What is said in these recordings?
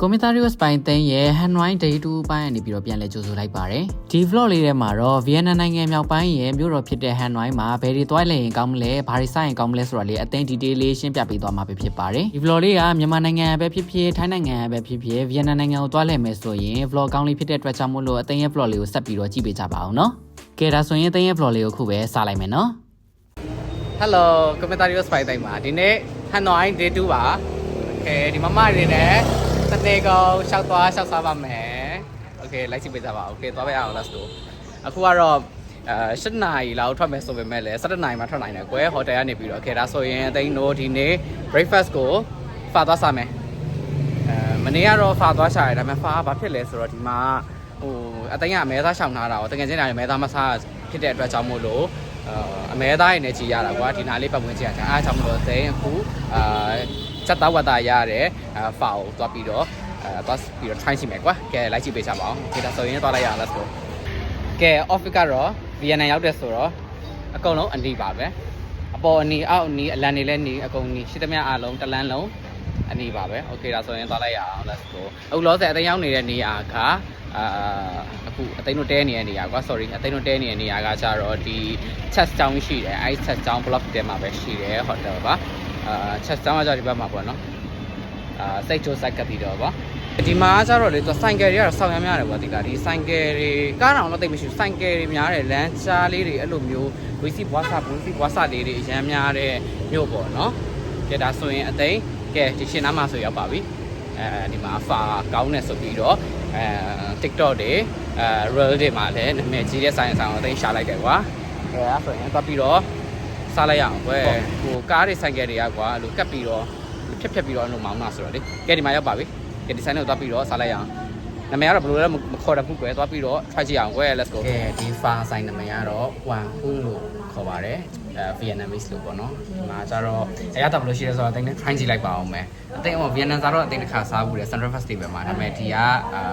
ကွန်မီတာရီယိုစ်ပိုင်းသိန်းရဲ့ Hanwai Day 2ပိုင်းအနေပြီးတော့ပြန်လည်ကြိုဆိုလိုက်ပါတယ်။ဒီ vlog လေးထဲမှာတော့ Vienna နိုင်ငံမြောက်ပိုင်းရဲ့မြို့တော်ဖြစ်တဲ့ Hanwai မှာဘယ်တွေသွားလဲရင်ကောင်းမလဲ၊ဘာတွေစားရင်ကောင်းမလဲဆိုတာလေးအသိ detail လေးရှင်းပြပေးသွားမှာပဲဖြစ်ပါတယ်။ဒီ vlog လေးကမြန်မာနိုင်ငံပဲဖြစ်ဖြစ်ထိုင်းနိုင်ငံပဲဖြစ်ဖြစ် Vienna နိုင်ငံကိုသွားလဲမယ်ဆိုရင် vlog ကောင်းလေးဖြစ်တဲ့အတွက်ကြောင့်မို့လို့အသိရဲ့ vlog လေးကိုဆက်ပြီးတော့ကြည့်ပေးကြပါအောင်နော်။ကဲဒါဆိုရင်အသိရဲ့ vlog လေးကိုခုပဲစလိုက်မယ်နော်။ Hello ကွန်မီတာရီယိုစ်ပိုင်းသိန်းပါဒီနေ့ Hanwai Day 2ပါ။အဲဒီမမတွေနဲ့ တနေ့ကောင်ရှောက်သွားရှောက်စားပါမယ်โอเคလိုက်စီပေးကြပါโอเคသွားပဲအောင် let's go အခုကတော့အဲ7နာရီလောက်ထွက်မယ်ဆိုပေမဲ့လည်း7နာရီမှထွက်နိုင်တယ်ကွယ်ဟိုတယ်ကနေပြီးတော့โอเคဒါဆိုရင်အသိန်းတို့ဒီနေ့ breakfast ကိုဖာသွားစားမယ်အဲမနေ့ကတော့ဖာသွားရှာရတယ်ဒါပေမဲ့ဖာကဘာဖြစ်လဲဆိုတော့ဒီမှာဟိုအသိန်းကအမဲသားရှောင်ထားတာကိုတကယ်ချင်းတယ်မဲသားမစားဖြစ်တဲ့အတွက်ကြောင့်မို့လို့အမဲသားရနေကြည်ရတာကွာဒီနားလေးပတ်ဝန်းကျင်ကအားကြောင့်မလို့အသိန်းအခုအာ ချက်သားဝတ်သားရတဲ့အာဖာကိုသွားပြီးတော့အဲသွားပြီးတော့ try ကြည့်မယ်ကွာကဲလိုက်ကြည့်ပေးကြပါအောင်ဒီတော့ဆိုရင်သွားလိုက်ရအောင် let's go ကဲ office ကတော့ VNN ရောက်တဲ့ဆိုတော့အကုန်လုံးအနီးပါပဲအပေါ်အနီးအောက်အနီးအလန်နေလဲနီးအကုန်နီးရှိသမျှအားလုံးတစ်လန်းလုံးအနီးပါပဲ okay ဒါဆိုရင်သွားလိုက်ရအောင် let's go အခုလောဆယ်အသိန်းရောက်နေတဲ့နေရာကအာအခုအသိန်းတို့တဲနေတဲ့နေရာကွာ sorry အသိန်းတို့တဲနေတဲ့နေရာကကြတော့ဒီ chest town ရှိတယ်အဲဒီ chest town block တဲမှာပဲရှိတယ် hotel ပါ အာ chest town ကကြဒီဘက်မှာပေါ့နော်အာစိတ်ချိုးစိုက်ကပ်ပြီးတော့ဗောဒီမှာကျတော့လေသူဆိုင်ကယ်တွေကတော့ဆောင်းရမ်းများတယ်ဗောဒီကဒီဆိုင်ကယ်တွေကားတောင်တော့တိတ်မရှိဘူးဆိုင်ကယ်တွေများတယ်လမ်းကြားလေးတွေအဲ့လိုမျိုးဝီစီဘွားစာဘူးစီဘွားစာလေးတွေအရမ်းများတဲ့မြို့ပေါ့နော်ကဲဒါဆိုရင်အသိန်းကဲဒီရှင်နားမှာဆိုရောက်ပါပြီအဲဒီမှာဖာကောင်းနေဆိုပြီးတော့အဲ TikTok တွေအဲ reel တွေမှာလည်းနာမည်ကြီးတဲ့ဆိုင်ဆိုင်ကိုအသိန်းရှာလိုက်တယ်ကွာအဲအဲ့ဆိုရင်သွားပြီးတော့ စားလိုက်ရအောင်ကွယ်ဟိုကားတွေဆိုင်ကယ်တွေကကွာအဲ့လိုကပ်ပြီးတော့ဖြတ်ဖြတ်ပြီးတော့အဲ့လိုမောင်းတာဆိုတော့လေကဲဒီမှာရောက်ပါပြီကဲဒီဆိုင်ကိုသွားပြီးတော့စားလိုက်ရအောင်နာမည်ကတော့ဘယ်လိုလဲမခေါ်တတ်ဘူးကွယ်သွားပြီးတော့ try ကြည့်အောင်ကွယ် let's go ကဲဒီ far ဆိုင်နာမည်ကတော့ Wan Hu လို့ခေါ်ပါတယ်အဲ Vietnamese လို့ပေါ့နော်ဒီမှာကျတော့အရတာဘယ်လိုရှိလဲဆိုတော့အတင်းနဲ့ try ကြည့်လိုက်ပါအောင်မယ်အတင်းဟို Vietnam စားတော့အတင်းတစ်ခါစားဘူးလေ Central Festival မှာဒါပေမဲ့ဒီကအာ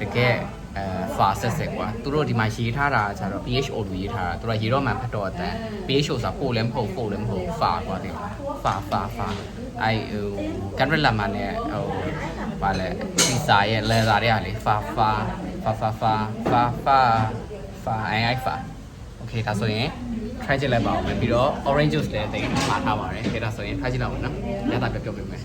တကယ် အဲ far ဆက်ဆက်ကွာသူတို့ဒီမှာရေးထားတာကျတော့ PHO လို့ရေးထားတာသူတို့ရေးတော့မှဖတ်တော့အတန် PHO ဆိုတာပို့လည်းမဟုတ်ပို့လည်းမဟုတ် far ကွာဒီ far far far အဲ့ဟိုကန်ရလာမနဲ့ဟိုဗာလဲစီစာရဲ့လဲတာတွေကလေဖာဖာဖာဖာဖာဖာဖာဖာအိုင်အိုင်ဖာโอเคဒါဆိုရင် try ကြည့်လိုက်ပါဦးမယ်ပြီးတော့ orange juice လည်းတင်မှာထားပါတယ်ခေဒါဆိုရင် try ကြည့်လိုက်အောင်နော်ညတာပြောပြပေးမယ်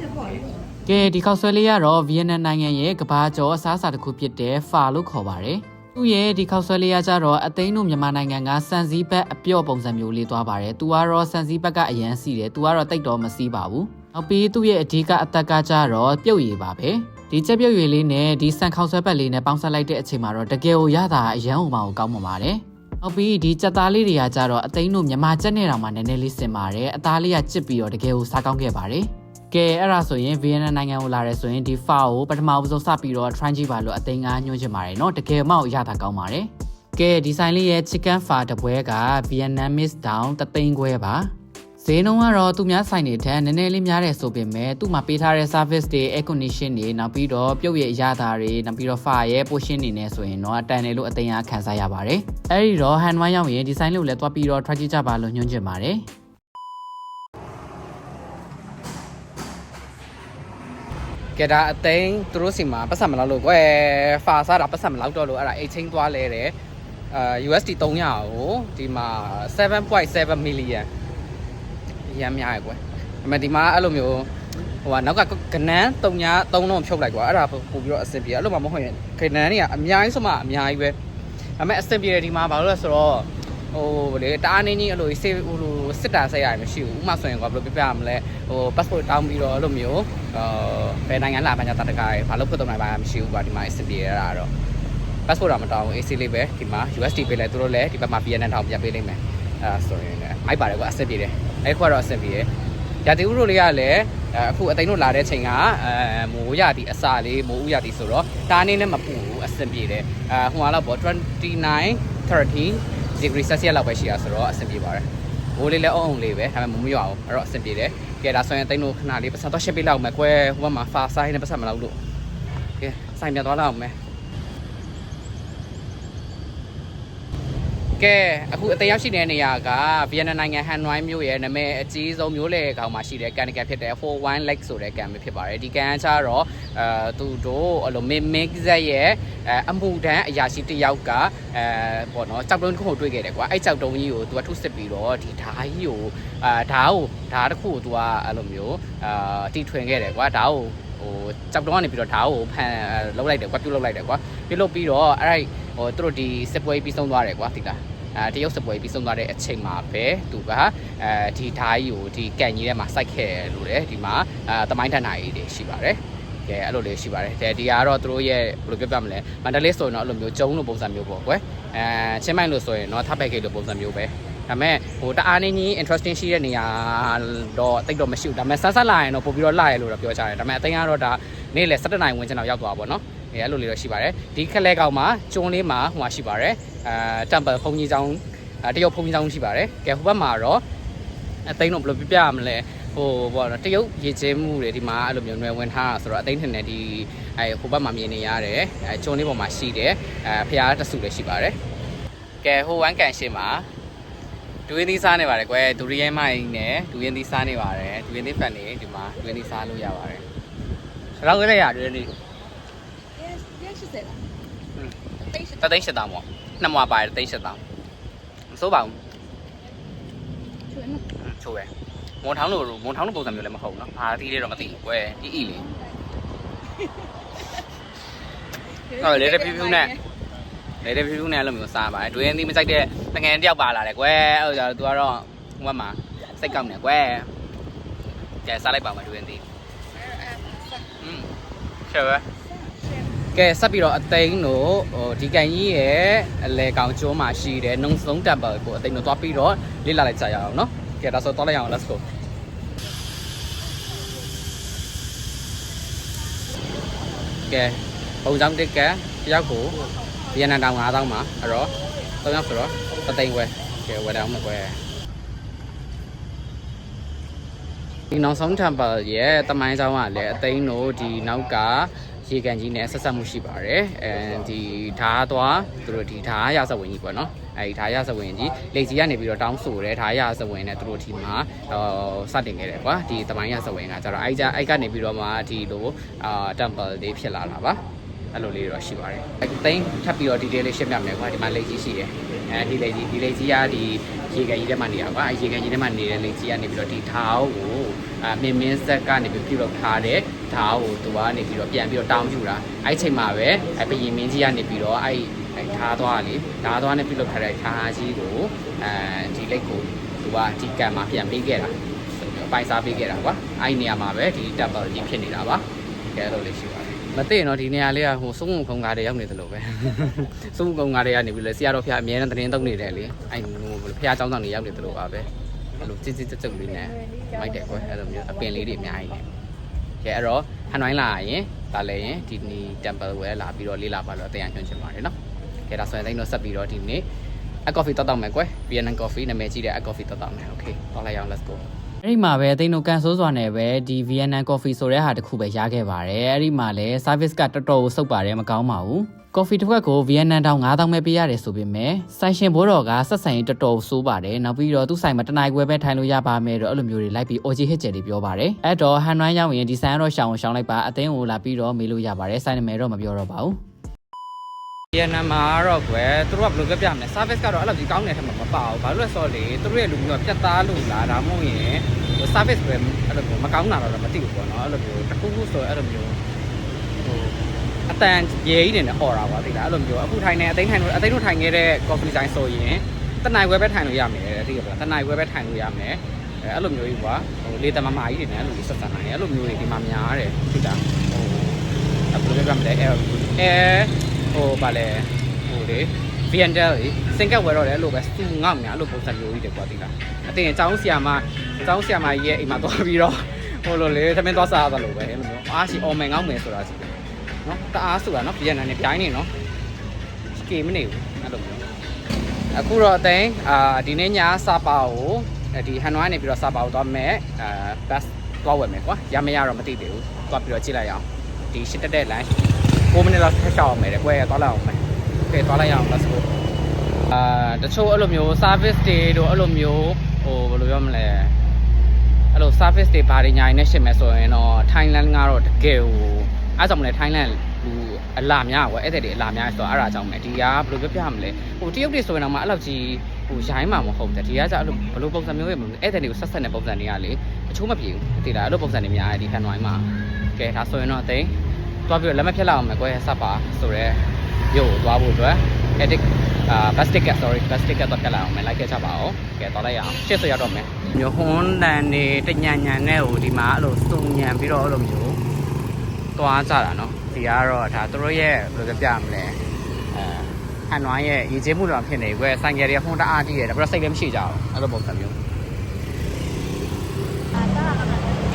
ကဲဒီခောက်ဆွဲလေးကတော့ဗီယက်နမ်နိုင်ငံရဲ့ကဘာကျော်အစားအစာတစ်ခုဖြစ်တဲ့ဖာလို့ခေါ်ပါတယ်သူ့ရဲ့ဒီခောက်ဆွဲလေးရကြတော့အသိန်းတို့မြန်မာနိုင်ငံကစံစည်းဘက်အပြော့ပုံစံမျိုးလေးသွားပါတယ်။ तू ကတော့စံစည်းဘက်ကအရန်စီတယ်။ तू ကတော့တိတ်တော့မစီးပါဘူး။နောက်ပြီးသူ့ရဲ့အဓိကအသက်ကကြတော့ပြုတ်ရည်ပါပဲ။ဒီချက်ပြုတ်ရည်လေးနဲ့ဒီစံခောက်ဆွဲဘက်လေးနဲ့ပေါင်းဆက်လိုက်တဲ့အချိန်မှာတော့တကယ်ကိုရတာအရန်ဟိုမှာကိုကောင်းမှာပါတယ်။နောက်ပြီးဒီကြက်သားလေးတွေကကြတော့အသိန်းတို့မြန်မာကြက်နဲ့တောင်မှနည်းနည်းလေးစင်ပါတယ်။အသားလေးကကြစ်ပြီးတော့တကယ်ကိုစားကောင်းခဲ့ပါတယ်။ ကဲအဲ့ဒါဆိုရင်ဗီယက်နမ်နိုင်ငံကိုလာရဲဆိုရင်ဒီ file ကိုပထမဦးဆုံးစပြီးတော့ try ကြည့်ပါလို့အသိငါညွှန်ချင်ပါတယ်เนาะတကယ်မှရတာကောင်းပါတယ်ကဲဒီဆိုင်လေးရဲ့ chicken pho တပွဲက Vietnamese down တသိန်းခွဲပါဈေးနှုန်းကတော့သူများဆိုင်တွေထက်နည်းနည်းလေးများတယ်ဆိုပေမဲ့သူ့မှာပေးထားတဲ့ service တွေ air condition တွေနောက်ပြီးတော့ပြုတ်ရဲ့အရသာတွေနောက်ပြီးတော့ fire ရဲ့ portion တွေနဲ့ဆိုရင်တော့အတန်တယ်လို့အသိငါခံစားရပါတယ်အဲ့ဒီတော့ hand one ရောက်ရင်ဒီဆိုင်လေးကိုလည်းတွားပြီးတော့ try ကြည့်ကြပါလို့ညွှန်ချင်ပါတယ် ကဲဒါအသိန်းသူတို့စီမှာပတ်စံမလောက်လို့ကွယ်ဖာစားတာပတ်စံမလောက်တော့လို့အဲ့ဒါအိတ်ချင်းသွားလဲတယ်အာ USD 300ကိုဒီမှာ7.7 million ရမ်းများရယ်ကွယ်ဒါပေမဲ့ဒီမှာအဲ့လိုမျိုးဟိုကနောက်ကကနန်း3ည3လုံးဖြုတ်လိုက်ကွာအဲ့ဒါပို့ပြီးတော့အဆင်ပြေအဲ့လိုမှမဟုတ်ရင်ကနန်းတွေကအများကြီးဆိုမှအများကြီးပဲဒါပေမဲ့အဆင်ပြေတယ်ဒီမှာဘာလို့လဲဆိုတော့ ဟိုလေတားနေကြီးအဲ့လိုစေဟိုလိုစစ်တာဆက်ရတယ်မရှိဘူးဥမာဆိုရင်ကွာဘယ်လိုပြပြရမလဲဟို passport တောင်းပြီးတော့အဲ့လိုမျိုးအာဘယ်နိုင်ငံလာမှညာတတကားရဘာလို့ဖွင့်တော့နိုင်ပါမရှိဘူးကွာဒီမှာအဆင်ပြေရတာတော့ passport တော့မတောင်းဘူး AC လေးပဲဒီမှာ USD ပေးလဲသူတို့လည်းဒီဘက်မှာ VNN တောင်းပြန်ပေးလိမ့်မယ်အဲဒါဆိုရင်မိုက်ပါတယ်ကွာအဆင်ပြေတယ်အဲ့ခွာတော့အဆင်ပြေတယ်ရာသီဥတုလေးကလည်းအခုအသိန်းတို့လာတဲ့ချိန်ကအဲမိုးရသည်အစာလေးမိုးဥရသည်ဆိုတော့ဒါအနေနဲ့မပူဘူးအဆင်ပြေတယ်အဲဟိုကတော့ပေါ့29 30 degree celsius လောက်ပဲရှိရဆိုတော့အဆင်ပြေပါတယ်မိုးလေးလည်းအုံအုံလေးပဲဒါပေမဲ့မမရွာဘူးအဲ့တော့အဆင်ပြေတယ်ကဲဒါဆိုရင်အသိန်းတို့ခဏလေးပတ်စံတော့ရှင်းပေးလောက်မယ်ကွယ်ဟိုဘက်မှာ far side နဲ့ပတ်စံမလောက်လို့ကဲဆိုင်ပြန်သွားလောက်မယ် ကဲအခုအတရောက်ရှိနေတဲ့နေရာကဗီယက်နမ်နိုင်ငံဟန်နွိုင်းမြို့ရဲ့နာမည်အကြီးဆုံးမြို့လေကောင်မှာရှိတဲ့ကန်တကန်ဖြစ်တဲ့41 Lake ဆိုတဲ့ကန်ပဲဖြစ်ပါတယ်ဒီကန်ကကျတော့အဲသူတို့အဲ့လို mix ရဲ့အဲအမှုတန်းအရာရှိတစ်ယောက်ကအဲပေါ့နော်ကြောက်တုံးတစ်ခုကိုတွေ့ခဲ့တယ်ကွာအဲ့ကြောက်တုံးကြီးကိုသူကထုစစ်ပြီးတော့ဒီဓာကြီးကိုအာဓာကိုဓာတစ်ခုကိုသူကအဲ့လိုမျိုးအာတီထွင်ခဲ့တယ်ကွာဓာကို ဟိုကြောက်တုံးကနေပြီးတော့ဓာကိုဖန်လှုပ်လိုက်တယ်ကွာပြုတ်လှုပ်လိုက်တယ်ကွာပြုတ်လှုပ်ပြီးတော့အဲ့ဟိုသူတို့ဒီစစ်ပွဲပြီးဆုံးသွားတယ်ကွာသိလားအဲတရုတ်စပွဲပြီးဆုံးသွားတဲ့အချိန်မှာပဲသူကအဲဒီဓာကြီးကိုဒီကန်ကြီးထဲမှာစိုက်ခဲ့တယ်လို့လေဒီမှာအဲသမိုင်းထန်နာကြီးတွေရှိပါတယ်ကဲအဲ့လိုလေးရှိပါတယ်တဲ့ဒီကတော့သူတို့ရဲ့ဘယ်လိုပြောပြမလဲမန္တလေးဆိုရင်တော့အဲ့လိုမျိုးကျုံလို့ပုံစံမျိုးပေါ့ကွယ်အဲချင်းမိုင်လို့ဆိုရင်တော့ထပ်ပက်ကိတ်လို့ပုံစံမျိုးပဲ ဒါပေမဲ့ဟိုတအားနေကြီး interesting ရှိတဲ့နေရာတော့တိတ်တော့မရှိဘူးဒါပေမဲ့ဆက်ဆက်လာရင်တော့ပို့ပြီးတော့လာရလို့တော့ပြောကြတယ်ဒါပေမဲ့အတင်းကတော့ဒါနေ့လေ7နိုင်ဝင်ချင်တော့ရောက်သွားပါတော့နော်အဲအဲ့လိုလေးတော့ရှိပါတယ်ဒီခက်လဲကောင်မှာကျွန်းလေးမှာဟိုမှာရှိပါတယ်အဲ temple ဘုံကြီးဆောင်တရုတ်ဘုံကြီးဆောင်ရှိပါတယ်ကဲဟိုဘက်မှာတော့အသိန်းတော့ဘယ်လိုပြပြရမလဲဟိုဘောနော်တရုတ်ရေကျင်းမှုတွေဒီမှာအဲ့လိုမျိုးနွယ်ဝင်ထားတာဆိုတော့အသိန်းထင်တယ်ဒီအဲဟိုဘက်မှာမြင်နေရတယ်အဲကျွန်းလေးပေါ်မှာရှိတယ်အဲဖျားတဆူလည်းရှိပါတယ်ကဲဟိုဝမ်းကန်ရှင်းမှာ ဒူရင်းသီးစားနေပါတယ်ကွယ်ဒူရီယဲမိုင်းနဲ့ဒူရင်းသီးစားနေပါတယ်ဒူရင်းသီးဖန်နေဒီမှာဒူရင်းသီးစားလို့ရပါတယ်ဆရာကလည်းရဒူရင်းသီးတသိန်းရှစ်တောင်ပေါ့နှစ်မွာပါတယ်တသိန်းရှစ်တောင်မစိုးပါဘူးချိုးပဲမွန်ထောင်းလို့မွန်ထောင်းလို့ပုံစံမျိုးလည်းမဟုတ်နော်ဘာသီးလေးတော့မသိဘူးကွယ်အီအီလေးဟုတ်လေတဖြူးဖြူးနဲ့ လေတဲ့ဖြူဖြူနဲ့အဲ့လိုမျိုးစားပါတယ်ဒွေရင်သီးမကြိုက်တဲ့တငယ်တယောက်ပါလာတယ်ကွယ်အဲ့လိုကြတော့ तू ကတော့ဟိုဘက်မှာစိတ်ကောက်နေကွယ်ကဲစားလိုက်ပါမယ်ဒွေရင်သီးอืมရှယ်ပဲကဲဆက်ပြီးတော့အသိန်းတို့ဟိုဒီကန်ကြီးရဲ့အလဲကောင်ကျိုးမှာရှိတဲ့နှုံဆုံးတက်ပါကိုအသိန်းတို့သွားပြီးတော့လေ့လာလိုက်ကြရအောင်เนาะကဲဒါဆိုသွားလိုက်အောင် let's go ကဲပုံစံတစ်ကတယောက်ကို ဗီယက်နမ်တောင်9000မှာအဲ့တော့၃ယောက်ဆိုတော့သသိန်းဝဲကဲဝယ်တောင်မကွယ်ဒီနောက်ဆုံး temple ရဲ့တမိုင်းဆောင်ကလည်းအသိန်းတို့ဒီနောက်ကရေကန်ကြီးနဲ့ဆက်ဆက်မှုရှိပါတယ်အဲဒီဓာတ်သွားသူတို့ဒီဓာတ်ရစဝင်ကြီးပေါ့နော်အဲဒီဓာတ်ရစဝင်ကြီးလေကြီးကနေပြီးတော့တောင်းဆိုတယ်ဓာတ်ရစဝင်နဲ့သူတို့ဒီမှာဟိုစတင်ခဲ့တယ်ကွာဒီတမိုင်းရစဝင်ကကျတော့အဲကြအဲကနေပြီးတော့မှဒီလိုအာ temple လေးဖြစ်လာတာပါ အဲ့လိုလေးတွေတော့ရှိပါတယ်။အခုသိန်းထပ်ပြီးတော့ detail လေးရှင်းပြမယ်ကွာဒီမှာလိတ်ကြီးရှိတယ်။အဲဒီလိတ်ကြီးဒီလိတ်ကြီးကဒီရေကန်ကြီးထဲမှာနေတာကွာအဲရေကန်ကြီးထဲမှာနေတဲ့လိတ်ကြီးကနေပြီးတော့ဒီဓာတ်ကိုအာမင်းမင်းဆက်ကနေပြီးပြုလုပ်ထားတဲ့ဓာတ်ကိုသူကနေပြီးတော့ပြန်ပြီးတော့တောင်းယူတာအဲ့ချိန်မှာပဲအဲဘယင်မင်းကြီးကနေပြီးတော့အဲ့အဲဓာတ်သွားလေဓာတ်သွားနဲ့ပြုလုပ်ထားတဲ့ဓာတ်ကြီးကိုအဲဒီလိတ်ကိုသူကဒီကံမှာပြန်ပေးခဲ့တာအပိုင်စားပေးခဲ့တာကွာအဲ့ဒီနေရာမှာပဲဒီ temple ကြီးဖြစ်နေတာပါကဲအဲ့လိုလေးရှိပါတယ် မသိရင်တော့ဒီနေရာလေးကဟိုစုံုံကုံကားတွေရောက်နေတယ်လို့ပဲစုံုံကုံကားတွေကနေပြီးလဲဆရာတော်ဖះအမြဲတမ်းတင်းတုံနေတယ်လေအဲ့ဟိုဖះចောင်းဆောင်တွေရောက်နေတယ်လို့ပါပဲအဲ့လိုစစ်စစ်ကြက်ကြက်လေးနဲ့မိုက်တယ်ကွယ်အဲ့လိုမျိုးအပင်လေးတွေအများကြီးနဲ့ကဲအဲ့တော့ဟန်ဝိုင်းလာရင်ဒါလည်းရင်ဒီနီ temple ဝဲလာပြီးတော့လေ့လာပါလို့အတရားညွှန်ချင်ပါတယ်နော်ကဲဒါဆိုရင်တိုင်းတော့ဆက်ပြီးတော့ဒီနေ့အကော်ဖီတောက်တောက်မယ်ကွယ် VN coffee နာမည်ကြီးတဲ့အကော်ဖီတောက်တောက်မယ် okay တော့လိုက်အောင် let's go အဲ့ဒီမှာပဲအသိန်းတို့ကန်ဆိုးစွာနဲ့ပဲဒီ Vietnam coffee ဆိုတဲ့ဟာတစ်ခုပဲရခဲ့ပါတယ်အဲ့ဒီမှာလည်း service ကတော်တော်စုပ်ပါတယ်မကောင်းပါဘူး coffee တစ်ခွက်ကို Vietnam တောင်9000ပဲပေးရတယ်ဆိုပေမဲ့ဆိုင်ရှင်ဘိုးတော်ကဆက်ဆံရေးတော်တော်ဆိုးပါတယ်နောက်ပြီးတော့သူ့ဆိုင်မှာတနိုင်ခွဲပဲထိုင်လို့ရပါမယ်တော့အဲ့လိုမျိုးတွေလိုက်ပြီး OG hit ကျယ်တွေပြောပါတယ်အဲ့တော့ဟန်နွိုင်းရောက်ရင်ဒီဆိုင်ကတော့ရှောင်းအောင်ရှောင်းလိုက်ပါအသိန်းကိုလာပြီးတော့မေးလို့ရပါတယ်ဆိုင်နာမည်တော့မပြောတော့ပါဘူး ဗီယက်နမ်မှာတော့ကွယ်သူတို့ကဘယ်လိုပြောပြမလဲ service ကတော့အဲ့လိုကြီးကောင်းတဲ့ထက်မှာမပါဘူးဘာလို့လဲဆိုတော့လေသူတို့ရဲ့လူမျိုးကပြတ်သားလို့လားဒါမှမဟုတ်ရင်ဟို service ပဲအဲ့လိုမျိုးမကောင်းတာတော့မသိဘူးပေါ့နော်အဲ့လိုမျိုးတစ်ခုခုဆိုအဲ့လိုမျိုးဟိုအတန်ရေကြီးနေနဲ့ဟော်တာပါသိလားအဲ့လိုမျိုးအခုထိုင်နေအသိန်းထိုင်လို့အသိန်းတို့ထိုင်ခဲ့တဲ့ coffee design ဆိုရင်တနိုင်ဝဲပဲထိုင်လို့ရမယ်တဲ့သိရပါလားတနိုင်ဝဲပဲထိုင်လို့ရမယ်အဲအဲ့လိုမျိုးကြီးကွာဟိုလေတမမာကြီးတွေနဲ့အဲ့လိုကြီးဆက်ဆံနိုင်တယ်အဲ့လိုမျိုးတွေဒီမှာများတယ်သိတာဟိုအဲ့ဘယ်လိုပြောပြမလဲအဲအဲ ဟိုဗာလဲဟိုလေ VNDL လေစင်ကက်ဝယ်တော့တယ်အဲ့လိုပဲစူငေါ့ညာအဲ့လိုပုံစံမျိုးကြီးတယ်ကွာသိလားအတင်အကြောင်းဆီယာမအကြောင်းဆီယာမကြီးရဲ့အိမ်မှာသွားပြီးတော့ဟိုလိုလေသမင်းသွားစားရတယ်လို့ပဲအဲ့လိုမျိုးအားရှိအော်မယ်ငေါ့မယ်ဆိုတာစီနော်တအားဆိုတာနော် VN နဲ့ပြိုင်းနေနော်ကေမနေဘူးအဲ့လိုမျိုးအခုတော့အတင်အာဒီနေ့ညစာပါကိုဒီဟန်နွိုင်းနေပြီးတော့စာပါကိုသွားမယ်အာ bus သွားဝယ်မယ်ကွာရမရတော့မသိသေးဘူးသွားပြီးတော့ကြည့်လိုက်အောင်ဒီရှစ်တက်တဲ့ line 6မိနစ်လောက်ထပ်ရှောက်အောင်မယ်တဲ့ကွယ်သွားလိုက်အောင်မယ် โอเคသွားလိုက်ရအောင် let's go အာတချို့အဲ့လိုမျိုး service တွေတို့အဲ့လိုမျိုးဟိုဘယ်လိုပြောမလဲအဲ့လို service တွေဘာတွေညာနေရှင်းမယ်ဆိုရင်တော့ Thailand ကတော့တကယ်ဟိုအဲ့ကြောင့်မလဲ Thailand ဟိုအလာများကွာအဲ့တဲ့တွေအလာများဆိုတော့အဲ့ဒါကြောင့်မယ်ဒီကဘယ်လိုပြောပြမလဲဟိုတရုတ်တွေဆိုရင်တော့မှအဲ့လောက်ကြီးဟိုရိုင်းမှာမဟုတ်တယ်ဒီကကျအဲ့လိုဘယ်လိုပုံစံမျိုးရဲ့မလို့အဲ့တဲ့တွေကိုဆက်ဆက်တဲ့ပုံစံတွေကလေအချိုးမပြေဘူးတိလားအဲ့လိုပုံစံတွေများတယ်ဒီဟန်နွိုင်းမှာကဲဒါဆိုရင်တော့အသိ သွားပြီးတော့လက်မဖြတ်လောက်အောင်မယ်ကွယ်ဆက်ပါဆိုတော့ရုပ်ကိုသွားဖို့အတွက် edit အာ bus ticket sorry bus ticket တော့ဖြတ်လိုက်အောင်မယ်လိုက်ခဲ့ချပါအောင်ကဲသွားလိုက်ရအောင်ရှေ့ဆိုရတော့မယ်မျိုးဟွန်းတန်နေတညံညံနဲ့ဟိုဒီမှာအဲ့လိုစုံညံပြီးတော့အဲ့လိုမျိုးသွားကြတာနော်ဒီကတော့ဒါသူတို့ရဲ့ဘယ်လိုပြောပြမလဲအဲဟန်နွိုင်းရဲ့ရည်ကျေးမှုတော့ဖြစ်နေကွယ်ဆိုင်ကယ်တွေကဟွန်းတအားကြီးတယ်ဒါပေမဲ့စိတ်လည်းမရှိကြအောင်အဲ့လိုပုံစံမျိုး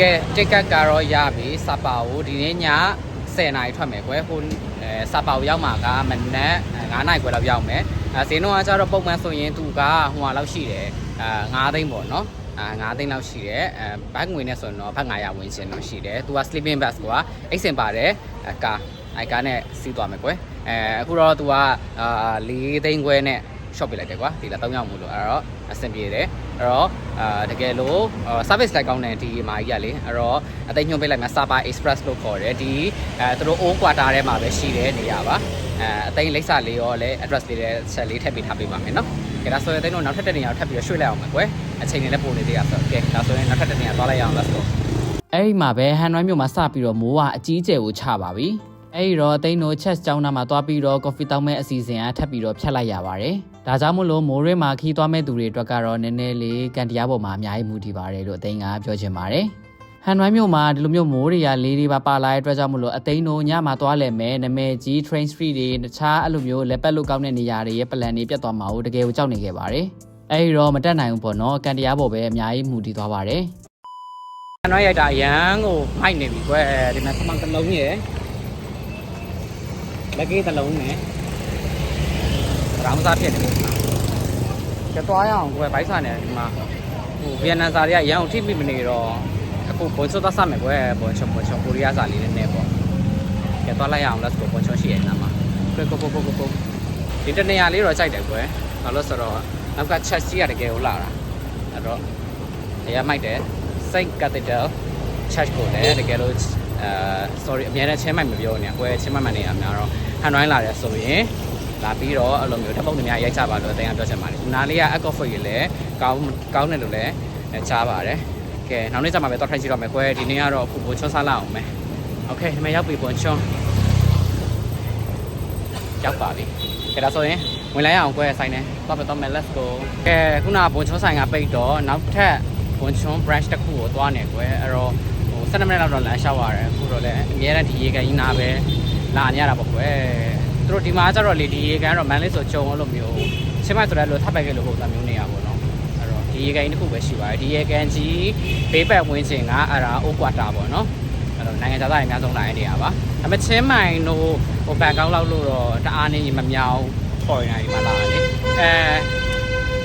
ကဲ ticket ကတော့ရပြီစပါကိုဒီနေ့ည 10နာရီထွက်မယ်ကွယ်ဟိုအဲစပါကိုရောက်မှာကမနက်9နာရီခွဲလောက်ရောက်မယ်အဲဈေးနှုန်းကကျတော့ပုံမှန်ဆိုရင်သူကဟိုဟာလောက်ရှိတယ်အဲ9သိန်းပေါ့နော်အာ9သိန်းလောက်ရှိတယ်အဲဘတ်ငွေနဲ့ဆိုရင်တော့ဘတ်900ဝင်ရှင်တော့ရှိတယ်သူက sleeping bus ကအိတ်စင်ပါတယ်အကာအိုက်ကားနဲ့စီးသွားမယ်ကွယ်အဲအခုတော့သူကအာ4သိန်းခွဲနဲ့ shop ပြလိုက်တယ်ကွာဒီလာ3ယောက်မို့လို့အဲ့တော့အဆင်ပြေတယ် အဲ့တော့အာတကယ်လို့ service လိုက်ကောင်းတဲ့ဒီအမာကြီးကလေအဲ့တော့အသိညွှန်ပေးလိုက်မှာ Sapa Express လို့ခေါ်တယ်ဒီအဲသူတို့ old quarter ထဲမှာပဲရှိတဲ့နေရာပါအဲအသိလိပ်စာလေးရောလည်း address လေးလည်းဆက်လေးထည့်ပေးထားပေးပါမယ်နော်ကဲဒါဆိုရင်အသိတို့နောက်ထပ်တဲ့နေရာကိုထပ်ပြီးရွှေ့လိုက်အောင်မယ်ကွယ်အချိန်လေးလည်းပိုနေသေးရဆိုကဲဒါဆိုရင်နောက်ထပ်တဲ့နေရာသွားလိုက်ရအောင် let's go အဲ့ဒီမှာပဲဟန်နွိုင်းမြို့မှာစပြီးတော့မိုးကအကြီးအကျယ်ကိုချပါပြီအဲ့ဒီတော့အသိန်းတို့ chess ကျောင်းသားမှာသွားပြီးတော့ coffee တောင်းမဲ့အစီအစဉ်အထပ်ပြီးတော့ဖြတ်လိုက်ရပါတယ် ဒါကြောင့်မို့လို့မိုးရဲမှာခီးသွားမဲ့သူတွေအတွက်ကတော့နည်းနည်းလေးကန်တရားပေါ်မှာအများကြီးမူတည်ပါတယ်လို့အသိန်းကပြောချင်ပါတယ်ဟန်နွိုင်းမြို့မှာဒီလိုမျိုးမိုးတွေကလေးတွေပါပါလာတဲ့အတွက်ကြောင့်မလို့အသိန်းတို့ညမှာသွားလဲမယ်နမဲကြီး train street တွေတခြားအဲ့လိုမျိုးလက်ပတ်လို့ကောင်းတဲ့နေရာတွေရဲ့ plan တွေပြတ်သွားမှာကိုတကယ်ကိုကြောက်နေခဲ့ပါတယ်အဲ့ဒီတော့မတက်နိုင်ဘူးပေါ့နော်ကန်တရားပေါ်ပဲအများကြီးမူတည်သွားပါတယ်အနောက်ရိုက်တာအရန်ကိုမိုက်နေပြီကွယ်ဒီမှာခမောင်တစ်လုံးရယ်လက်ကေးတစ်လုံးနဲ့ ရောင်းစားဖြစ်နေတယ်ကျသွားရအောင်ကွယ်ဘိုက်စာနဲ့ဒီမှာဟိုဗီယက်နမ်စာတွေကရန်ကိုထိမိမနေတော့အခုဘွန်ချောသားစမယ်ကွယ်ဘွန်ချောဘွန်ချောကိုရီးယားစာလေးနဲ့နဲ့ပေါ့ကျသွားလိုက်ရအောင် let's go ဘွန်ချောရှိရဲ့နားမှာကိုကိုကိုကိုကိုဒီတနေရာလေးတော့ကြိုက်တယ်ကွယ်ဘာလို့ဆိုတော့နောက်က chest ကြီးကတကယ်ကိုလာတာအဲ့တော့အရာမိုက်တယ် Saint Cathedral Church ကိုလည်းတကယ်လို့အဲ sorry အများနဲ့ချင်းမိုက်မပြောနေကွယ်ချင်းမိုက်မှနေရများတော့ဟန်ရိုင်းလာတယ်ဆိုရင် လာပြီးတော့အဲ့လိုမျိုးဓာတ်ပုံတွေများရိုက်ကြပါလို့အတင်ကပြောချင်ပါတယ်။နားလေးက Echo Foil ကြီးလည်းကောင်းကောင်းတယ်လို့လည်းကြားပါတယ်။ကဲနောက်နေ့ကျမှပဲတော့ထိုင်ကြည့်တော့မယ်ကွယ်ဒီနေ့ကတော့အခုဘုံချွန်းစားလာအောင်မယ်။ Okay ဒီမှာရောက်ပြီဘုံချွန်းရောက်ပါပြီ။ကဲဒါဆိုရင်ဝင်လိုက်အောင်ကွယ်ဆိုင်နေ။တော့ပဲတော့မယ် let's go ။ကဲခုနကဘုံချွန်းဆိုင်ကပိတ်တော့နောက်ထပ်ဘွန်ချွန် branch တစ်ခုကိုသွားနေကွယ်အဲ့တော့ဟို7မိနစ်လောက်တော့လမ်းလျှောက်ရတယ်အခုတော့လည်းအများနဲ့ဒီရေကန်ကြီးနားပဲလာနေရတာပေါ့ကွယ် သူတို့ဒီမှာကျတော့လေဒီရေကန်ကတော့မန်လေးဆိုကြုံလို့မျိုးချင်းမဆိုတဲ့လိုထပ်ပိုက်ကလေးလိုပုံစံမျိုးနေရပါတော့အဲ့တော့ဒီရေကန်ကြီးတစ်ခုပဲရှိပါတယ်ဒီရေကန်ကြီးဘေးပတ်ဝင်းကျင်ကအဲ့ဒါအိုကွာတာပေါ့နော်အဲ့တော့နိုင်ငံခြားသားတွေအများဆုံးလာနေနေရပါဒါပေမဲ့ချင်းမိုင်တို့ဟိုဘန်ကောက်လောက်လို့တော့တအားနေမမြောင် foreigner တွေမှာလာတယ်အဲ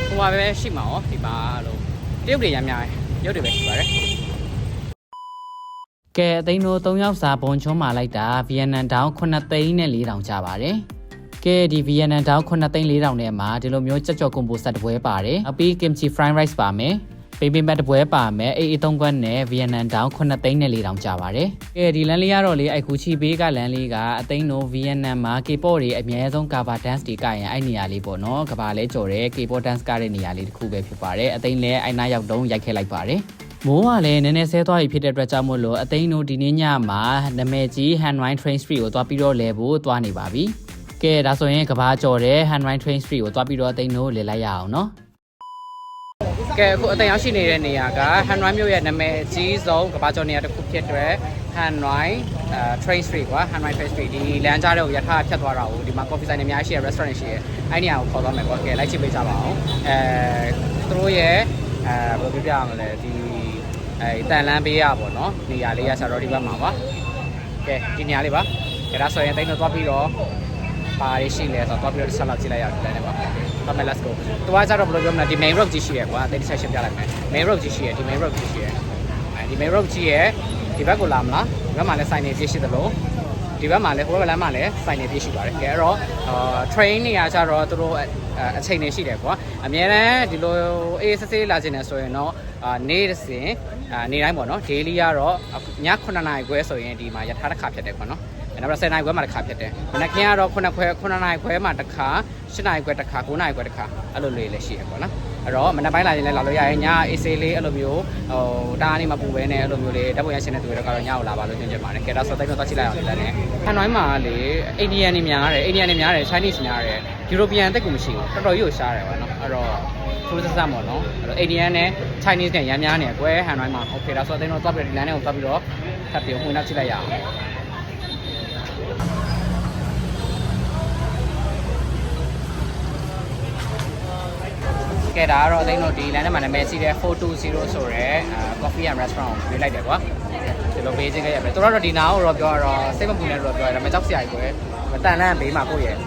ဟိုမှာပဲရှိမှာရောဒီမှာလို့တရုတ်တွေရမ်းများတယ်ရုပ်တွေပဲရှိပါတယ် ကဲအသိန်းတို့၃ယောက်စာဘွန်ချွန်းမာလိုက်တာဗီယက်နမ်တောင်9သိန်းနဲ့4တောင်ကြပါတယ်ကဲဒီဗီယက်နမ်တောင်9သိန်း4တောင်နဲ့မှာဒီလိုမျိုးကြက်ကြော်ကွန်ပိုဆက်တစ်ပွဲပါတယ်နောက်ပြီး kimchi fried rice ပါမယ်ပေပင်ဘတ်တစ်ပွဲပါမယ်အေးအေးသုံးခွက်နဲ့ဗီယက်နမ်တောင်9သိန်းနဲ့4တောင်ကြပါတယ်ကဲဒီလမ်းလေးကတော့လေအိုက်ခူချီဘေးကလမ်းလေးကအသိန်းတို့ဗီယက်နမ်မှာ K-pop တွေအများဆုံး cover dance တွေကရင်အဲ့နေရာလေးပေါ့နော်ကဘာလဲကြော်တဲ့ K-pop dance ကတဲ့နေရာလေးတစ်ခုပဲဖြစ်ပါတယ်အသိန်းလည်းအဲ့နားရောက်တော့ရိုက်ခဲ့လိုက်ပါတယ် မိုးကလည်းနည်းနည်းဆဲသွားပြီဖြစ်တဲ့အတွက်ကြောင့်မို့လို့အသိန်းတို့ဒီနေ့ညမှာနမဲကြီး Handwine Train Street ကိုသွားပြီးတော့လဲဖို့သွားနေပါပြီ။ကဲဒါဆိုရင်ကဘာကြော်တဲ့ Handwine Train Street ကိုသွားပြီးတော့အသိန်းတို့လဲလိုက်ရအောင်နော်ကဲအခုအတန်ရောက်ရှိနေတဲ့နေရာကဟန်နွိုင်းမြို့ရဲ့နာမည်အကြီးဆုံးကမ္ဘာကျော်နေရာတစ်ခုဖြစ်တဲ့ဟန်နွိုင်းအဲ train street ကွာဟန်နွိုင်း train street ဒီလမ်းကြားတွေကိုရထားဖြတ်သွားတာကိုဒီမှာ coffee ဆိုင်တွေအများကြီးရှိရ restaurant ရှိရအဲ့နေရာကိုခေါ်သွားမယ်ကွာကဲလိုက်ချိပေးကြပါအောင်အဲသူတို့ရဲ့အဲဘယ်လိုပြောပြရမလဲဒီ အဲတန်လန်းပေးရပါတော့နေရာလေးရဆရာတော်ဒီဘက်မှာပါကဲဒီနေရာလေးပါကဲဒါဆိုရင်တိတ်တော့သွားပြီးတော့ပါရရှိလဲဆိုတော့သွားပြီးတော့ဆက်လောက်ကြည့်လိုက်ရတယ်လည်းပါတော့မယ် let's go သူကကြတော့ဘယ်လိုပြောမလဲဒီ main road ကြီးရှိရကွာတိတ်ဆက်ရှင်းပြလိုက်မယ် main road ကြီးရှိရဒီ main road ကြီးရှိရအဲဒီ main road ကြီးရဲ့ဒီဘက်ကိုလာမလားဒီဘက်မှာလည်းစိုင်နေပြည့်ရှိသလိုဒီဘက်မှာလည်းဟိုဘက်လမ်းမှာလည်းစိုင်နေပြည့်ရှိပါတယ်ကဲအဲ့တော့အာ train နေရာကြတော့သူတို့ အချိန်နေရှိတယ်ကွာအများတန်းဒီလိုအေးစစ်စစ်လာခြင်းနေဆိုရင်တော့အာနေ့စဉ်အာနေ့တိုင်းပေါ့နော် daily ကတော့ည9နာရီခွဲဆိုရင်ဒီမှာရထားတစ်ခါဖြစ်တယ်ကွာနော် နောက်တော့10နာရီခွဲမှာတစ်ခါဖြစ်တယ်မနက်ခင်းကတော့9ခွဲ9နာရီခွဲမှာတစ်ခါ10နာရီခွဲတစ်ခါ9နာရီခွဲတစ်ခါအဲ့လိုလေးလည်းရှိရကွာနော်အဲ့တော့မနက်ပိုင်းလာရင်လည်းလာလို့ရရင်ညအေးဆေးလေးအဲ့လိုမျိုးဟိုတားနေမပူပဲနဲ့အဲ့လိုမျိုးလေးဓာတ်ပုံရရှင်တဲ့သူတွေကတော့ညကိုလာပါလို့ညွှန်ချက်ပါတယ်ကဲဒါဆိုတိုင်းတော့သွားကြည့်လိုက်အောင်လေလည်းဟန်နွိုင်းမှာလေအိန္ဒိယနေများတယ်အိန္ဒိယနေများတယ် Chinese များတယ် European တက်ကူမရှိဘူးတော်တော်ကြီးကိုရှားတယ်ကွာနော်အဲ့တော့သူစစပေါ့နော်အဲ့တော့ Indian နဲ့ Chinese နဲ့ရမ်းများနေကွယ်ဟန်နွိုင်းမှာ okay ဒါဆိုတော့တိုင်းတော့သွားပြီးဒီ line နဲ့ကိုသွားပြီးတော့ထပ်ပြီးဝင်နောက်ကြည့်လိုက်ရအောင် ကဲဒါကတော့အသိန်းတို့ဒီ line ထဲမှာနာမည်စီးတဲ့420ဆိုရဲအာ coffee and restaurant ကိုပေးလိုက်တယ်ကွာဒီလိုပေးခြင်းခဲ့ရမယ်သူတို့တော့ဒီနာကိုတော့ပြောတော့စိတ်မပူနဲ့တော့ပြောရတယ်ဒါပေမဲ့ကြောက်စရာကြီးကွယ်မတန်လန့်ဘေးမှာကိုယ့်ရဲ့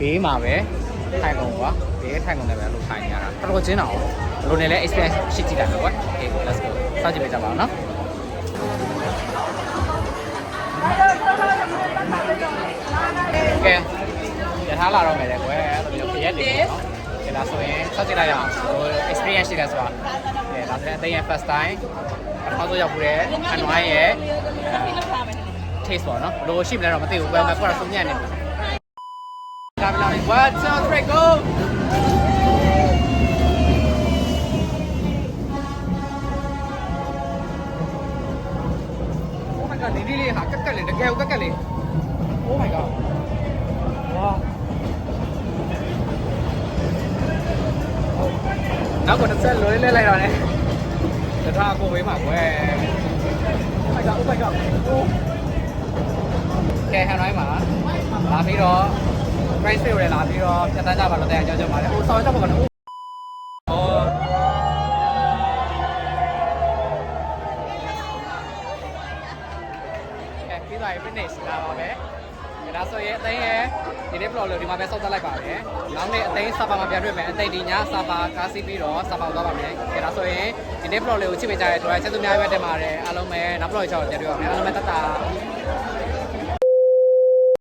ဘေးမှာပဲထိုင်ကုန်ကွာဘေးထိုင်ကုန်လည်းပဲအဲ့လိုထိုင်နေရတာတော်တော်ချင်းတော့ဘယ်လိုနေလဲ experience ရှိကြည့်လိုက်မယ်ကွာ okay let's go စောင့်ကြည့်ပေးကြပါဦးနော်ကဲရထားလာတော့မယ်လေကွယ်အဲ့လိုမျိုးခရက်နေပေါ့နော်ကဲ ဒါဆိုရင်စောင့်ကြည့်လိုက်ရအောင်ဟို experience ရှိတယ်ဆိုတာကဲဒါဆိုရင်အသိရဲ့ first time ပထမဆုံးရောက်ဘူးတယ်အနွိုင်းရဲ့ taste ပေါ့နော်ဘယ်လိုရှိမလဲတော့မသိဘူးဘယ်မှာကတော့စုံညံ့နေပြီလာပြီလာပြီ what so three go Oh my god ဒီလေးဟာကက်ကက်လေးတကယ်ကက်ကက်လေး Oh my god ဝါ နောက်ကတော့ဆက်လွယ်လဲလိုက်တော့ ਨੇ တထားကိုဝေးမှာကွယ် Oh my god oh my god ကဲဟန်တိုင်းမှာလာပြီးတော့ price တွေလာပြီးတော့ပြတ်တန်းကြပါလို့တရားကြောက်ကြပါတယ်ဟိုဆောင်းကြောက်ပါကတော့ ဒီနေ့ vlog လို့ဒီမှာပဲစောင့်သက်လိုက်ပါမယ်။နောက်နေ့အသိစာပါမှာပြန်တွေ့မယ်။အသိဒီညစာပါကားစီးပြီးတော့စာပါသွားပါမယ်။ကဲဒါဆိုရင်ဒီနေ့ vlog လေးကိုချစ်ပေးကြတဲ့အတွက်ကျေးဇူးများပဲတင်ပါတယ်။အားလုံးပဲနောက် vlog ချောင်းပြန်တွေ့ပါမယ်။အားလုံးပဲတတ်တာ